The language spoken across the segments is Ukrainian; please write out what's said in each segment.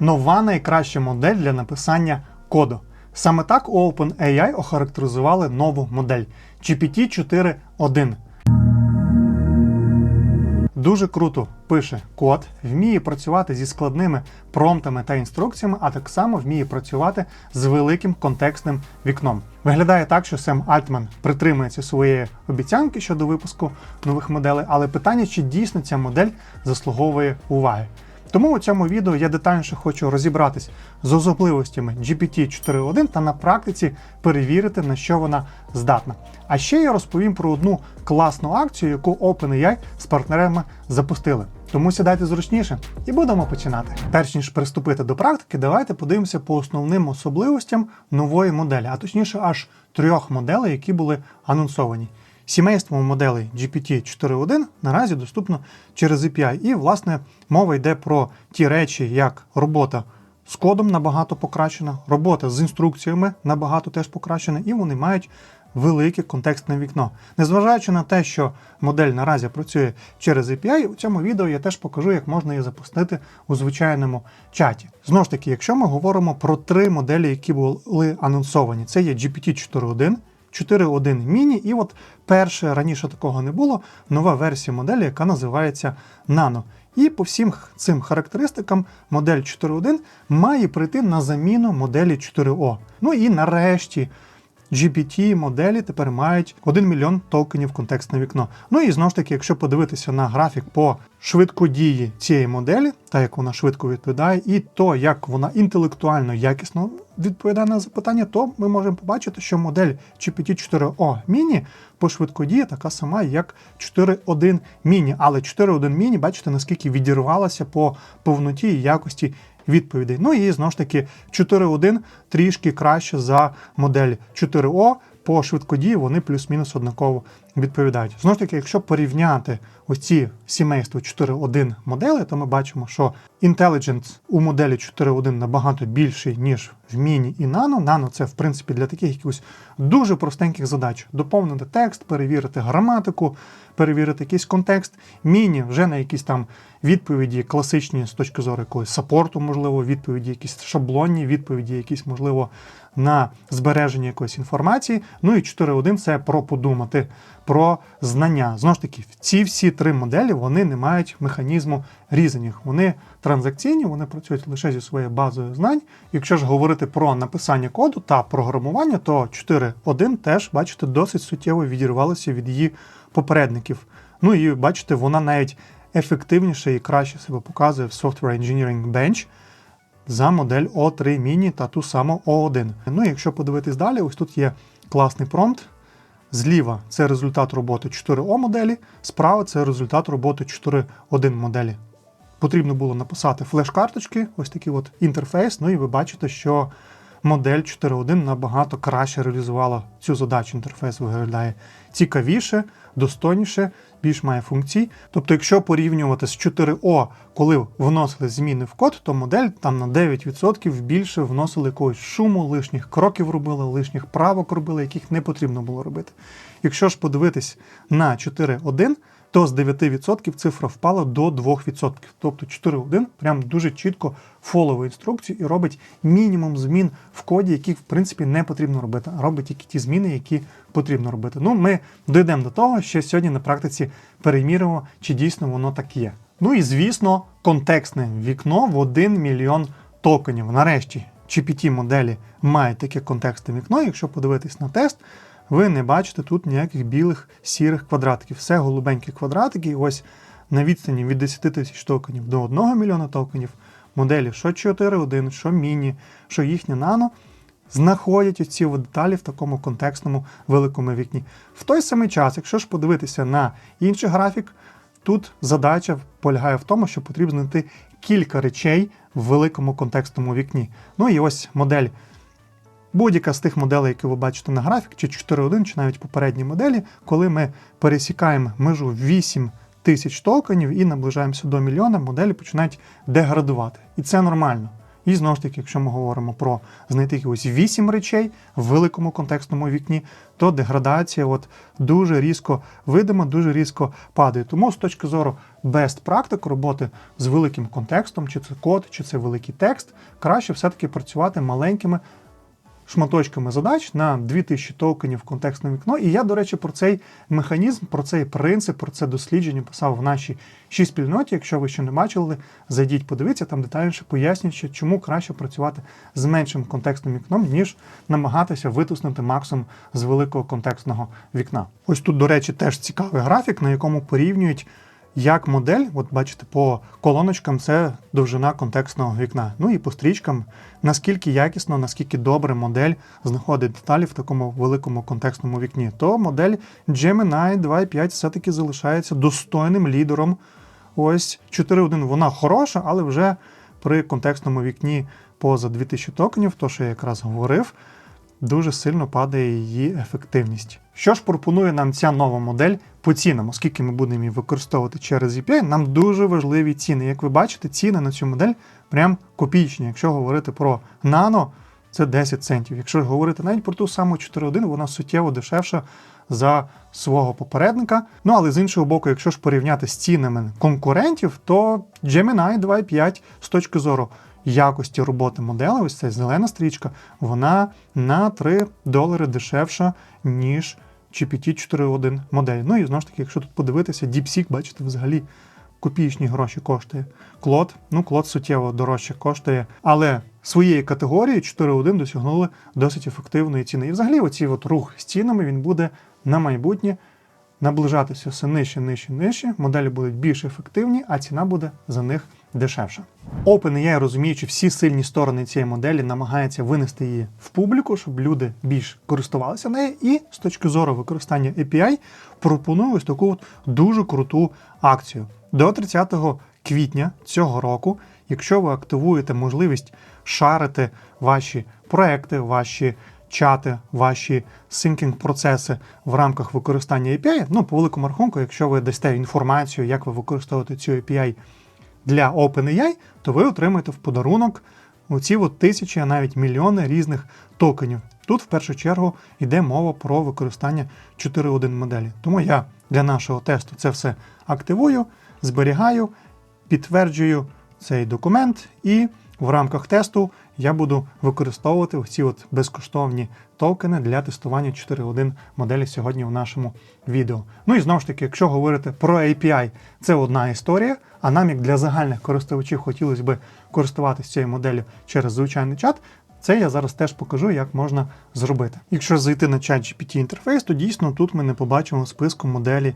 Нова найкраща модель для написання коду. Саме так у OpenAI охарактеризували нову модель GPT-4.1. Дуже круто пише код, вміє працювати зі складними промптами та інструкціями, а так само вміє працювати з великим контекстним вікном. Виглядає так, що Сем Альтман притримується своєї обіцянки щодо випуску нових моделей, але питання, чи дійсно ця модель заслуговує уваги. Тому у цьому відео я детальніше хочу розібратись з особливостями GPT-4.1 та на практиці перевірити, на що вона здатна. А ще я розповім про одну класну акцію, яку OpenAI з партнерами запустили. Тому сідайте зручніше і будемо починати. Перш ніж приступити до практики, давайте подивимося по основним особливостям нової моделі, а точніше аж трьох моделей, які були анонсовані. Сімейство моделей GPT-4.1 наразі доступно через API. І, власне, мова йде про ті речі, як робота з кодом набагато покращена, робота з інструкціями набагато теж покращена, і вони мають велике контекстне вікно. Незважаючи на те, що модель наразі працює через API, у цьому відео я теж покажу, як можна її запустити у звичайному чаті. Знову ж таки, якщо ми говоримо про три моделі, які були анонсовані, це є GPT-4.1. 4.1 міні, і от перше раніше такого не було. Нова версія моделі, яка називається Nano. І по всім цим характеристикам модель 4.1 має прийти на заміну моделі 4O. Ну і нарешті. GPT моделі тепер мають 1 мільйон токенів контекстне вікно. Ну і знову ж таки, якщо подивитися на графік по швидкодії цієї моделі, та як вона швидко відповідає, і то, як вона інтелектуально якісно відповідає на запитання, то ми можемо побачити, що модель GPT-4O Mini по швидкодії така сама, як 4.1 Mini. Але 4.1 Mini, бачите, наскільки відірвалася по повноті і якості відповідей. Ну і знову ж таки 4.1 трішки краще за модель 4О. По швидкодії вони плюс-мінус однаково відповідають. Знову ж таки, якщо порівняти ось ці сімейства 4.1 модели, то ми бачимо, що Intelligence у моделі 4.1 набагато більший, ніж в Міні і Nano. Nano це, в принципі, для таких якихось дуже простеньких задач. Доповнити текст, перевірити граматику, перевірити якийсь контекст. Міні вже на якісь там відповіді класичні з точки зору якогось сапорту, можливо, відповіді, якісь шаблонні, відповіді, якісь, можливо, на збереження якоїсь інформації. Ну і 4.1 це про подумати, про знання. Знову ж таки, ці всі три моделі вони не мають механізму різання. Вони транзакційні, вони працюють лише зі своєю базою знань. Якщо ж говорити про написання коду та програмування, то 4.1 теж, бачите, досить суттєво відірвалося від її попередників. Ну і бачите, вона навіть ефективніше і краще себе показує в Software Engineering Bench за модель O3 Mini та ту саму O1. Ну якщо подивитись далі, ось тут є класний промпт. Зліва це результат роботи 4О моделі, справа це результат роботи 4.1 моделі. Потрібно було написати флеш-карточки, ось такий от інтерфейс. Ну і ви бачите, що модель 4.1 набагато краще реалізувала цю задачу. Інтерфейс виглядає цікавіше, достойніше, більш має функцій. Тобто, якщо порівнювати з 4О, коли вносили зміни в код, то модель там на 9% більше вносили якогось шуму, лишніх кроків робили, лишніх правок робили, яких не потрібно було робити. Якщо ж подивитись на 4.1, то з 9% цифра впала до 2%. Тобто 4.1 прям дуже чітко фоловує інструкцію і робить мінімум змін в коді, які в принципі не потрібно робити, а робить тільки ті зміни, які потрібно робити. Ну, ми дійдемо до того, що сьогодні на практиці переміримо, чи дійсно воно так є. Ну і звісно, контекстне вікно в 1 мільйон токенів. Нарешті GPT моделі мають таке контекстне вікно. Якщо подивитись на тест, ви не бачите тут ніяких білих сірих квадратиків. Все голубенькі квадратики. І ось на відстані від 10 тисяч токенів до 1 мільйона токенів моделі, що 4.1, що міні, що їхнє нано, знаходять ці деталі в такому контекстному великому вікні. В той самий час, якщо ж подивитися на інший графік, тут задача полягає в тому, що потрібно знайти кілька речей в великому контекстному вікні. Ну і ось модель. Будь-яка з тих моделей, які ви бачите на графік, чи 4.1, чи навіть попередні моделі, коли ми пересікаємо межу 8 тисяч токенів і наближаємося до мільйона, моделі починають деградувати. І це нормально. І знову ж таки, якщо ми говоримо про знайти якось 8 речей в великому контекстному вікні, то деградація от дуже різко видима, дуже різко падає. Тому з точки зору best практик роботи з великим контекстом, чи це код, чи це великий текст, краще все-таки працювати маленькими шматочками задач на 2000 токенів контекстне вікно. І я, до речі, про цей механізм, про цей принцип, про це дослідження писав в нашій шість спільноті. Якщо ви ще не бачили, зайдіть, подивіться, там детальніше пояснюючи, чому краще працювати з меншим контекстним вікном, ніж намагатися витиснути максимум з великого контекстного вікна. Ось тут, до речі, теж цікавий графік, на якому порівнюють. Як модель, от бачите, по колоночкам це довжина контекстного вікна. Ну і по стрічкам, наскільки якісно, наскільки добре модель знаходить деталі в такому великому контекстному вікні, то модель Gemini 2.5 все-таки залишається достойним лідером. Ось 4.1 вона хороша, але вже при контекстному вікні поза 2000 токенів, то що я якраз говорив, дуже сильно падає її ефективність. Що ж пропонує нам ця нова модель по цінам, оскільки ми будемо її використовувати через API, нам дуже важливі ціни. Як ви бачите, ціни на цю модель прям копійчні. Якщо говорити про нано, це 10 центів. Якщо говорити навіть про ту саму 4.1, вона суттєво дешевша за свого попередника. Ну але з іншого боку, якщо ж порівняти з цінами конкурентів, то Gemini 2.5 з точки зору якості роботи моделі, ось ця зелена стрічка, вона на 3 долари дешевша, ніж GPT 4.1 модель. Ну і знову ж таки, якщо тут подивитися, DeepSeek, бачите, взагалі копійчні гроші коштує. Клод, ну клод суттєво дорожче коштує, але своєї категорії 4.1 досягнули досить ефективної ціни. І взагалі, оці от рух з цінами він буде на майбутнє наближатися все нижче, нижче, нижче. Моделі будуть більш ефективні, а ціна буде за них дешевша. OpenAI, розуміючи всі сильні сторони цієї моделі, намагається винести її в публіку, щоб люди більш користувалися нею. І з точки зору використання API пропонує ось таку от дуже круту акцію. До 30 квітня цього року, якщо ви активуєте можливість шарити ваші проекти, ваші чати, ваші синкінг процеси в рамках використання API, ну, по великому рахунку, якщо ви дасте інформацію, як ви використовуєте цю API для OpenAI, то ви отримаєте в подарунок оці от тисячі, а навіть мільйони різних токенів. Тут в першу чергу йде мова про використання 4.1 моделі. Тому я для нашого тесту це все активую, зберігаю, підтверджую цей документ, і в рамках тесту я буду використовувати ці от безкоштовні токени для тестування 4.1 моделі сьогодні в нашому відео. Ну і знову ж таки, якщо говорити про API, це одна історія. А нам, як для загальних користувачів, хотілося б користуватися цією моделлю через звичайний чат. Це я зараз теж покажу, як можна зробити. Якщо зайти на чат GPT інтерфейс, то дійсно тут ми не побачимо списку моделі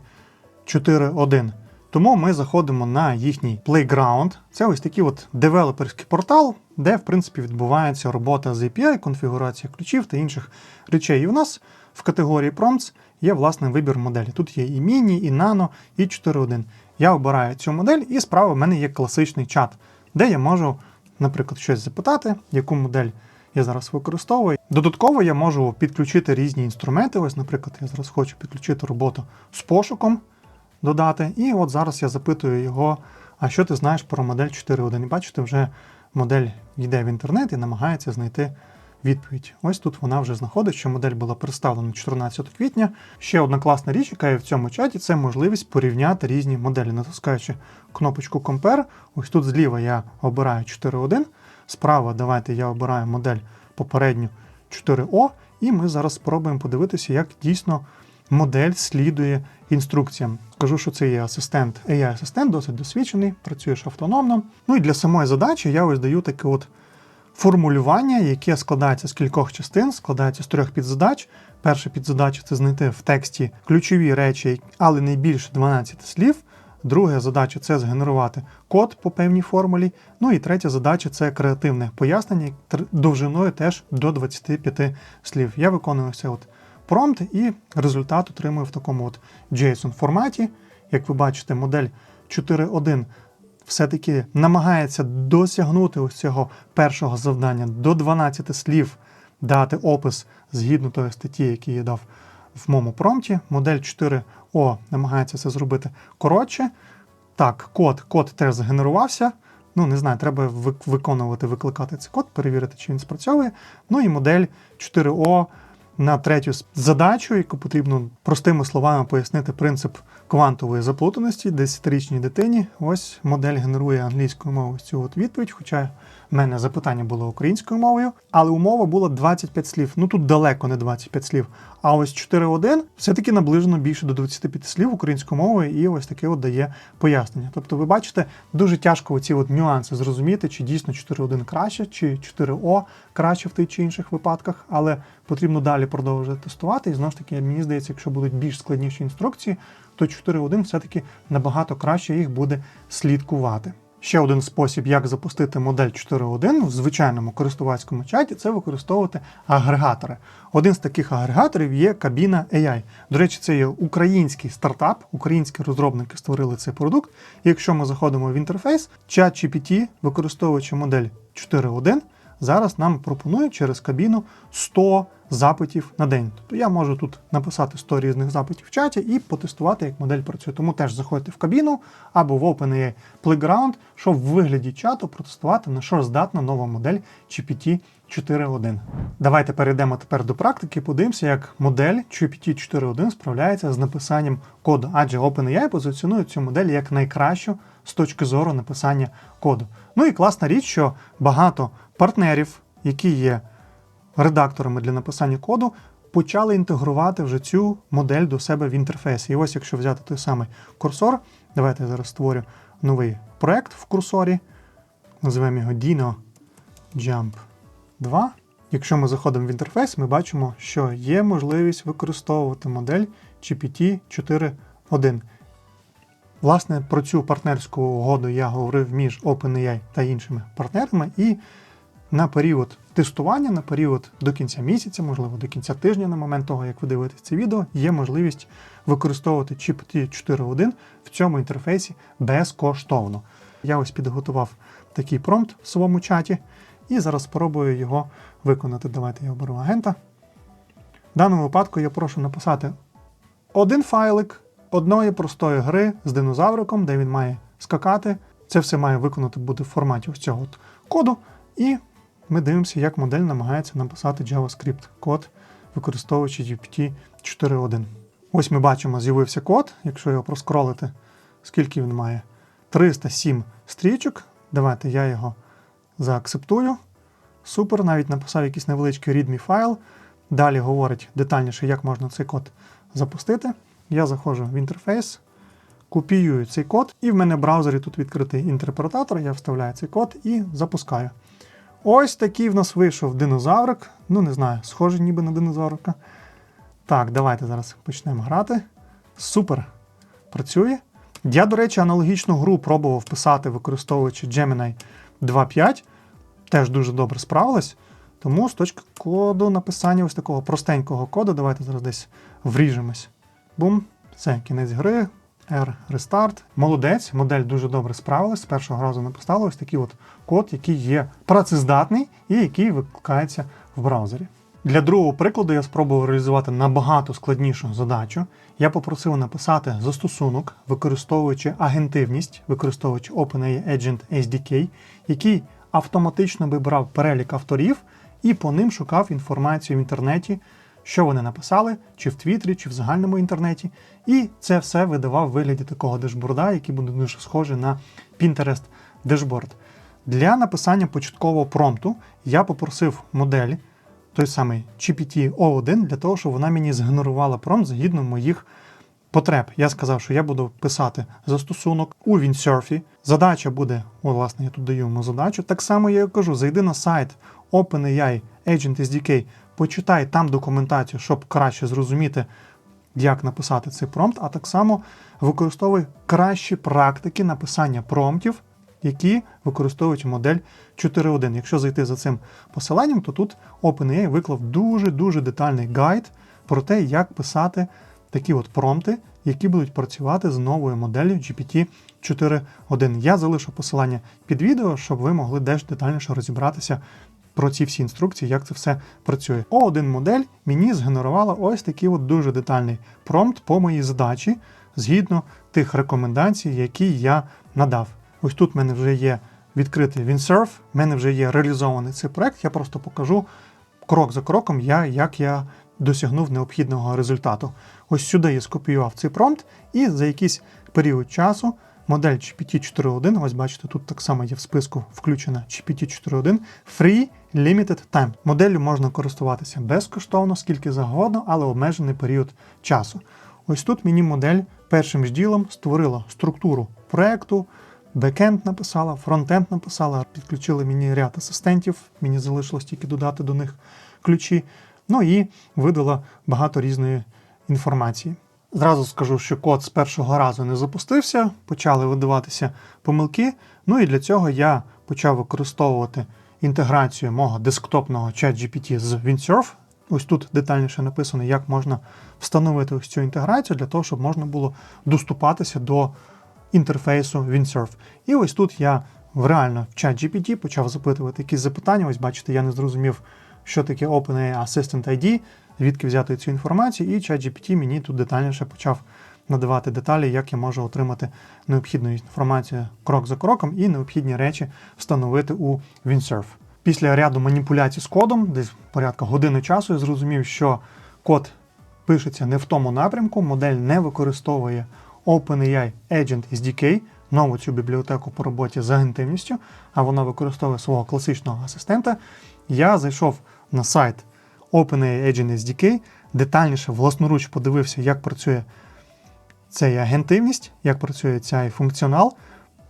4.1. Тому ми заходимо на їхній Playground. Це ось такий от девелоперський портал, де, в принципі, відбувається робота з API, конфігурація ключів та інших речей. І в нас в категорії Prompts є власне вибір моделі. Тут є і Міні, і Nano, і 4.1. Я обираю цю модель, і справа в мене є класичний чат, де я можу, наприклад, щось запитати, яку модель я зараз використовую. Додатково я можу підключити різні інструменти. Ось, наприклад, я зараз хочу підключити роботу з пошуком, додати. І от зараз я запитую його, а що ти знаєш про модель 4.1? І бачите, вже модель йде в інтернет і намагається знайти відповідь. Ось тут вона вже знаходить, що модель була представлена 14 квітня. Ще одна класна річ, яка є в цьому чаті, це можливість порівняти різні моделі, натискаючи кнопочку Compare. Ось тут зліва я обираю 4.1, справа давайте я обираю модель попередню 4O, і ми зараз спробуємо подивитися, як дійсно модель слідує інструкціям. Скажу, що це є асистент, AI-асистент, досить досвідчений, працюєш автономно. Ну і для самої задачі я ось даю таке от формулювання, яке складається з кількох частин, складається з трьох підзадач. Перша підзадача це знайти в тексті ключові речі, але не більше 12 слів. Друга задача це згенерувати код по певній формулі. Ну і третя задача це креативне пояснення довжиною теж до 25 слів. Я виконую це от промпт і результат отримую в такому от JSON форматі. Як ви бачите, модель 4.1 все-таки намагається досягнути ось цього першого завдання до 12 слів дати опис згідно тої статті, які я дав в моєму промпті. Модель 4О намагається це зробити коротше. Так, код код теж згенерувався. Ну, не знаю, треба виконувати, викликати цей код, перевірити, чи він спрацьовує. Ну і модель 4О на третю задачу, яку потрібно простими словами пояснити принцип квантової заплутаності 10-річній дитині. Ось модель генерує англійською мовою цю от відповідь, хоча в мене запитання було українською мовою, але умова була 25 слів. Ну тут далеко не 25 слів. А ось 4.1 все-таки наближено більше до 25 слів українською мовою, і ось таке от дає пояснення. Тобто, ви бачите, дуже тяжко ці от нюанси зрозуміти, чи дійсно 4.1 краще, чи 4О краще в тих чи інших випадках, але потрібно далі продовжувати тестувати. І знову ж таки, мені здається, якщо будуть більш складніші інструкції, то 4.1 все-таки набагато краще їх буде слідкувати. Ще один спосіб, як запустити модель 4.1 в звичайному користувацькому чаті, це використовувати агрегатори. Один з таких агрегаторів є кабіна AI. До речі, це є український стартап, українські розробники створили цей продукт. Якщо ми заходимо в інтерфейс, чат GPT, використовуючи модель 4.1, зараз нам пропонує через кабіну 100 запитів на день. Тобто я можу тут написати 100 різних запитів в чаті і потестувати, як модель працює. Тому теж заходьте в кабіну або в OpenAI Playground, щоб в вигляді чату протестувати, на що здатна нова модель GPT 4.1. Давайте перейдемо тепер до практики подивимося, як модель GPT 4.1 справляється з написанням коду, адже OpenAI позиціонує цю модель як найкращу з точки зору написання коду. Ну і класна річ, що багато партнерів, які є редакторами для написання коду, почали інтегрувати вже цю модель до себе в інтерфейсі. І ось, якщо взяти той самий курсор, давайте я зараз створю новий проект в курсорі, називаємо його Dino Jump 2. Якщо ми заходимо в інтерфейс, ми бачимо, що є можливість використовувати модель GPT 4.1. Власне, про цю партнерську угоду я говорив між OpenAI та іншими партнерами, і на період тестування, на період до кінця місяця, можливо, до кінця тижня, на момент того, як ви дивитесь це відео, є можливість використовувати GPT 4.1 в цьому інтерфейсі безкоштовно. Я ось підготував такий промпт в своєму чаті, і зараз спробую його виконати. Давайте я оберу агента. В даному випадку я прошу написати один файлик одної простої гри з динозавриком, де він має скакати. Це все має виконати бути в форматі ось цього от коду. І ми дивимося, як модель намагається написати JavaScript код, використовуючи GPT 4.1. Ось ми бачимо, з'явився код. Якщо його проскролити, скільки він має? 307 стрічок. Давайте я його заакцептую. Супер, навіть написав якийсь невеличкий readme файл. Далі говорить детальніше, як можна цей код запустити. Я заходжу в інтерфейс, копіюю цей код, і в мене в браузері тут відкритий інтерпретатор. Я вставляю цей код і запускаю. Ось такий в нас вийшов динозаврик. Ну, не знаю, схожий ніби на динозаврика. Так, давайте зараз почнемо грати. Супер. Працює. Я, до речі, аналогічну гру пробував писати, використовуючи Gemini 2.5. Теж дуже добре справилась. Тому з точки коду написання ось такого простенького коду, давайте зараз десь вріжемось. Бум, все, кінець гри. R Restart. Молодець, модель дуже добре справилась. З першого разу написала ось такий от код, який є працездатний і який викликається в браузері. Для другого прикладу я спробував реалізувати набагато складнішу задачу. Я попросив написати застосунок, використовуючи агентивність, використовуючи OpenAI Agent SDK, який автоматично вибирав перелік авторів і по ним шукав інформацію в інтернеті, що вони написали, чи в Твіттері, чи в загальному інтернеті. І це все видавав в вигляді такого дешборда, який буде дуже схожий на Pinterest дешборд. Для написання початкового промпту я попросив модель, той самий GPT-O1, для того, щоб вона мені згенерувала промпт згідно моїх потреб. Я сказав, що я буду писати застосунок у Windsurf. Задача буде, о, власне, я тут даю йому задачу. Так само я кажу: зайди на сайт OpenAI Agent SDK, почитай там документацію, щоб краще зрозуміти, як написати цей промпт, а так само використовуй кращі практики написання промптів, які використовують модель 4.1. Якщо зайти за цим посиланням, то тут OpenAI виклав дуже-дуже детальний гайд про те, як писати такі от промпти, які будуть працювати з новою моделлю GPT 4.1. Я залишу посилання під відео, щоб ви могли дещо детальніше розібратися про ці всі інструкції, як це все працює. О1 модель мені згенерувала ось такий от дуже детальний промпт по моїй задачі згідно тих рекомендацій, які я надав. Ось тут в мене вже є відкрити Windsurf. У мене вже є реалізований цей проект. Я просто покажу крок за кроком, я, як я досягнув необхідного результату. Ось сюди я скопіював цей промпт, і за якийсь період часу модель GPT-4.1, ось бачите, тут так само є в списку включена GPT-4.1 Free Limited Time. Моделлю можна користуватися безкоштовно, скільки завгодно, але обмежений період часу. Ось тут мені модель першим ж ділом створила структуру проекту, бекенд написала, фронтенд написала, підключили мені ряд асистентів, мені залишилось тільки додати до них ключі. Ну і видала багато різної інформації. Зразу скажу, що код з першого разу не запустився, почали видаватися помилки. Ну і для цього я почав використовувати інтеграцію мого десктопного ChatGPT з Windsurf. Ось тут детальніше написано, як можна встановити ось цю інтеграцію для того, щоб можна було доступатися до інтерфейсу Windsurf. І ось тут я реально в ChatGPT почав запитувати якісь запитання. Ось бачите, я не зрозумів, що таке OpenAI Assistant ID, звідки взяти цю інформацію, і ChatGPT мені тут детальніше почав надавати деталі, як я можу отримати необхідну інформацію крок за кроком і необхідні речі встановити у Windsurf. Після ряду маніпуляцій з кодом, десь порядка години часу, я зрозумів, що код пишеться не в тому напрямку, модель не використовує OpenAI Agent SDK, нову цю бібліотеку по роботі з агентивністю, а вона використовує свого класичного асистента. Я зайшов на сайт OpenAI Agent SDK, детальніше власноруч подивився, як працює ця агентивність, як працює цей функціонал,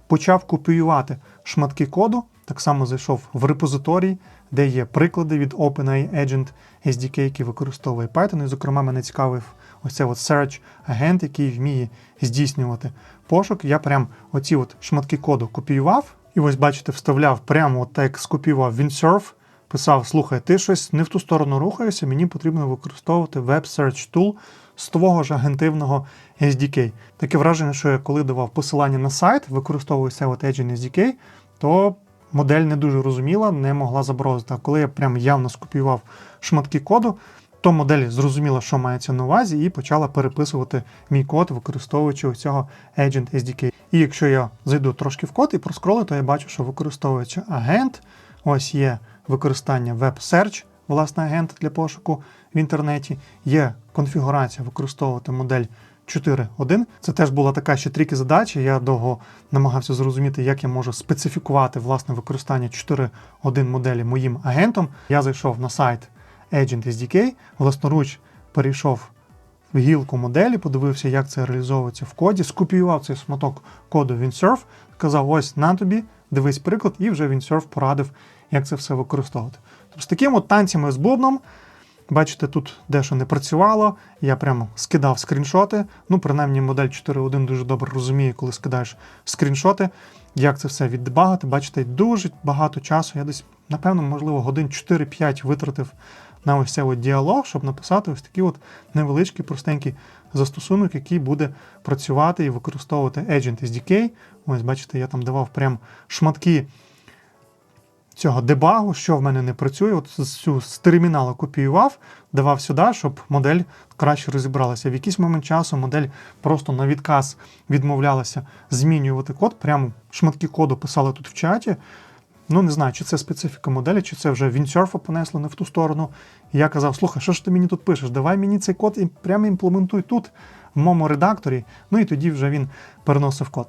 почав копіювати шматки коду, так само зайшов в репозиторій, де є приклади від OpenAI Agent SDK, який використовує Python. І, зокрема, мене цікавив ось цей от search агент, який вміє здійснювати пошук. Я прям оці от шматки коду копіював, і ось, бачите, вставляв прямо так, як скопіював Windsurf, писав: слухай, ти щось не в ту сторону рухаєшся, мені потрібно використовувати Web Search Tool з твого ж агентивного SDK. Таке враження, що я коли давав посилання на сайт, використовую цей от Agent SDK, то модель не дуже розуміла, не могла заброзити. А коли я прям явно скопіював шматки коду, то модель зрозуміла, що мається на увазі, і почала переписувати мій код, використовуючи ось цього Agent SDK. І якщо я зайду трошки в код і проскролю, то я бачу, що використовуючи агент, ось є використання Search, власне, агент для пошуку в інтернеті, є конфігурація використовувати модель 4.1. Це теж була така ще тріки задача. Я довго намагався зрозуміти, як я можу специфікувати власне використання 4.1 моделі моїм агентом. Я зайшов на сайт Agent SDK, власноруч перейшов в гілку моделі, подивився, як це реалізовується в коді, скопіював цей шматок коду Windsurf, сказав: ось на тобі, дивись приклад, і вже Windsurf порадив, як це все використовувати. Тобто з таким от танцями з бубном. Бачите, тут дещо не працювало, я прямо скидав скріншоти. Ну, принаймні, модель 4.1 дуже добре розуміє, коли скидаєш скріншоти, як це все віддебагати. Бачите, дуже багато часу. Я десь, напевно, можливо, годин 4-5 витратив на ось цей от діалог, щоб написати ось такий от невеличкий, простенький застосунок, який буде працювати і використовувати Agent SDK. Ось, бачите, я там давав прям шматки цього дебагу, що в мене не працює. От цю з терміналу копіював, давав сюди, щоб модель краще розібралася. В якийсь момент часу модель просто на відказ відмовлялася змінювати код. Прямо шматки коду писали тут в чаті. Ну, не знаю, чи це специфіка моделі, чи це вже Windsurf понесло не в ту сторону. І я казав, слухай, що ж ти мені тут пишеш? Давай мені цей код і прямо імплементуй тут, в моєму редакторі. Ну і тоді вже він переносив код.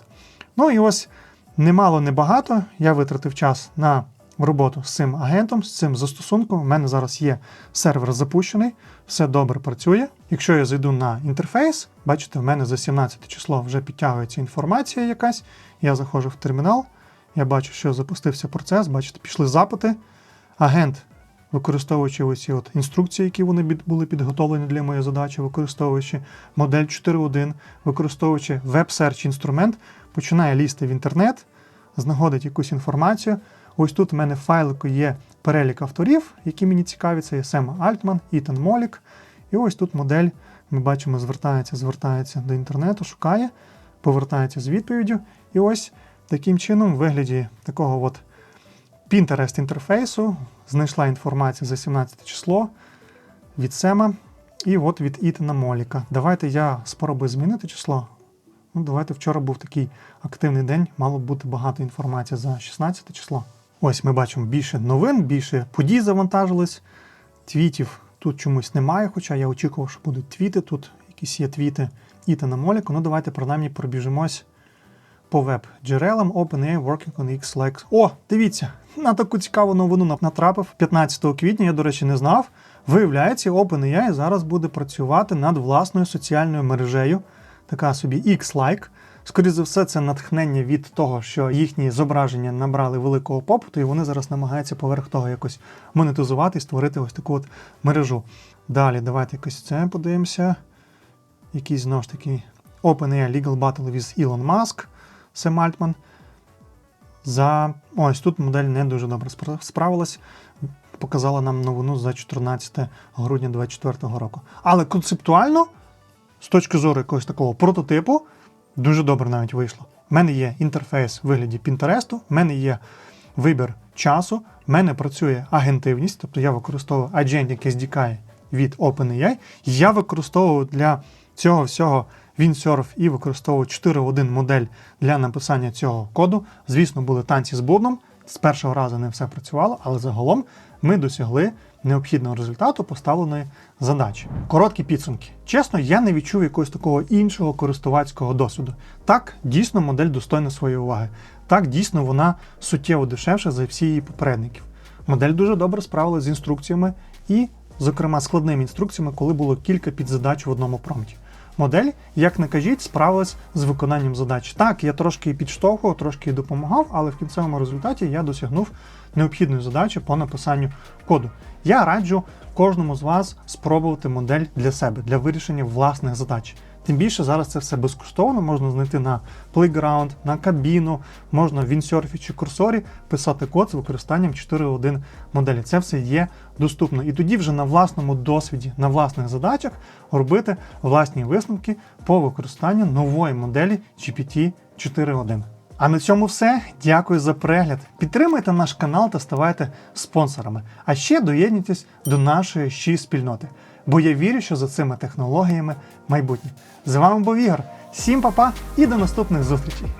Ну і ось немало, небагато. Я витратив час на роботу з цим агентом, з цим застосунком. У мене зараз є сервер запущений, все добре працює. Якщо я зайду на інтерфейс, бачите, в мене за 17 число вже підтягується інформація якась. Я заходжу в термінал, я бачу, що запустився процес, бачите, пішли запити. Агент, використовуючи оці от інструкції, які вони були підготовлені для моєї задачі, використовуючи модель 4.1, використовуючи веб-серч інструмент, починає лізти в інтернет, знаходить якусь інформацію. Ось тут в мене в файлику є перелік авторів, які мені цікаві. Це є Сем Альтман, Ітан Молік. І ось тут модель, ми бачимо, звертається, звертається до інтернету, шукає, повертається з відповіддю. І ось таким чином, в вигляді такого от Pinterest інтерфейсу, знайшла інформацію за 17 число від Сема. І от від Ітана Моліка. Давайте я спробую змінити число. Ну, давайте вчора був такий активний день, мало б бути багато інформації за 16 число. Ось ми бачимо більше новин, більше подій завантажилось. Твітів тут чомусь немає, хоча я очікував, що будуть твіти. Тут якісь є твіти Ітана Моліку. Ну давайте принаймні пробіжимось по веб-джерелам OpenAI Working on X Likes. О, дивіться, на таку цікаву новину натрапив 15 квітня, я, до речі, не знав. Виявляється, OpenAI зараз буде працювати над власною соціальною мережею, така собі X-Like. Скоріше за все, це натхнення від того, що їхні зображення набрали великого попиту, і вони зараз намагаються поверх того якось монетизувати і створити ось таку от мережу. Далі, давайте якось це подивимося. Якийсь знову ж таки OpenAI Legal Battle with Elon Musk, Сем Альтман. За ось тут модель не дуже добре справилась. Показала нам новину за 14 грудня 2024 року. Але концептуально, з точки зору якогось такого прототипу, дуже добре навіть вийшло. У мене є інтерфейс в вигляді Пінтересту, в мене є вибір часу, в мене працює агентивність, тобто я використовую Agentic SDK від OpenAI. Я використовую для цього всього Windsurf і використовую 4.1 модель для написання цього коду. Звісно, були танці з бубном. З першого разу не все працювало, але загалом ми досягли необхідного результату поставленої задачі. Короткі підсумки. Чесно, я не відчув якогось такого іншого користувацького досвіду. Так, дійсно, модель достойна своєї уваги. Так, дійсно, вона суттєво дешевша за всі її попередників. Модель дуже добре справилася з інструкціями і, зокрема, складними інструкціями, коли було кілька підзадач в одному промпті. Модель, як не кажіть, справилась з виконанням задач. Так, я трошки підштовхував, трошки допомагав, але в кінцевому результаті я досягнув необхідної задачі по написанню коду. Я раджу кожному з вас спробувати модель для себе, для вирішення власних задач. Тим більше зараз це все безкоштовно, можна знайти на Playground, на кабіну, можна в Windsurf чи курсорі писати код з використанням 4.1 моделі. Це все є доступно. І тоді вже на власному досвіді, на власних задачах робити власні висновки по використанню нової моделі GPT 4.1. А на цьому все. Дякую за перегляд. Підтримуйте наш канал та ставайте спонсорами. А ще доєднуйтесь до нашої щі спільноти. Бо я вірю, що за цими технологіями майбутнє. З вами був Ігор. Всім па-па і до наступних зустрічей!